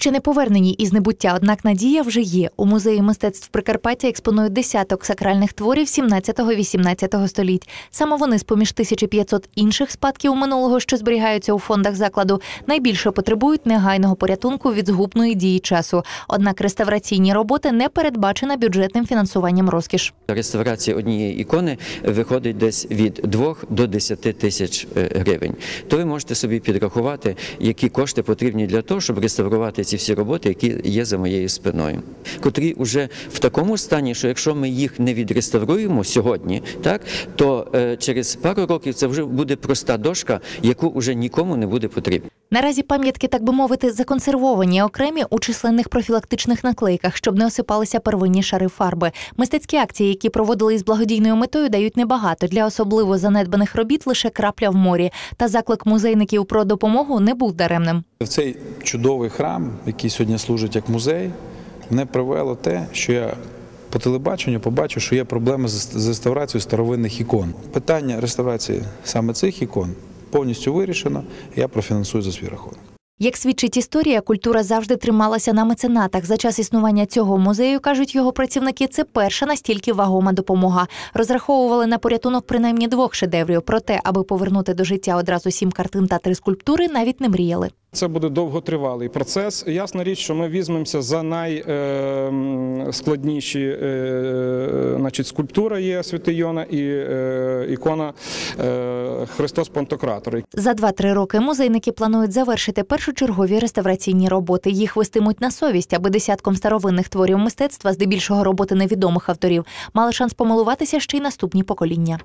Ще не повернені із небуття, однак надія вже є. У музеї мистецтв Прикарпаття експонують десяток сакральних творів 17-18 століть. Саме вони з поміж 1500 інших спадків минулого, що зберігаються у фондах закладу, найбільше потребують негайного порятунку від згубної дії часу. Однак реставраційні роботи не передбачена бюджетним фінансуванням розкіш. Реставрація однієї ікони виходить десь від 2 до 10 тисяч е, гривень. То ви можете собі підрахувати, які кошти потрібні для того, щоб реставрувати ці всі роботи, які є за моєю спиною, котрі вже в такому стані, що якщо ми їх не відреставруємо сьогодні, так то е, через пару років це вже буде проста дошка, яку вже нікому не буде потрібна. Наразі пам'ятки, так би мовити, законсервовані окремі у численних профілактичних наклейках, щоб не осипалися первинні шари фарби. Мистецькі акції, які проводили із благодійною метою, дають небагато. Для особливо занедбаних робіт лише крапля в морі. Та заклик музейників про допомогу не був даремним. В цей чудовий храм, який сьогодні служить як музей, мене привело те, що я по телебаченню побачив, що є проблеми з реставрацією старовинних ікон. Питання реставрації саме цих ікон повністю вирішено. Я профінансую за свій рахунок. Як свідчить історія, культура завжди трималася на меценатах. За час існування цього музею, кажуть його працівники, це перша настільки вагома допомога. Розраховували на порятунок принаймні двох шедеврів. Проте, аби повернути до життя одразу сім картин та три скульптури, навіть не мріяли. Це буде довготривалий процес. Ясна річ, що ми візьмемося за найскладніші значить, скульптура є Святий і е, ікона е, Христос Пантократор. За 2-3 роки музейники планують завершити першочергові реставраційні роботи. Їх вестимуть на совість, аби десятком старовинних творів мистецтва, здебільшого роботи невідомих авторів, мали шанс помилуватися ще й наступні покоління.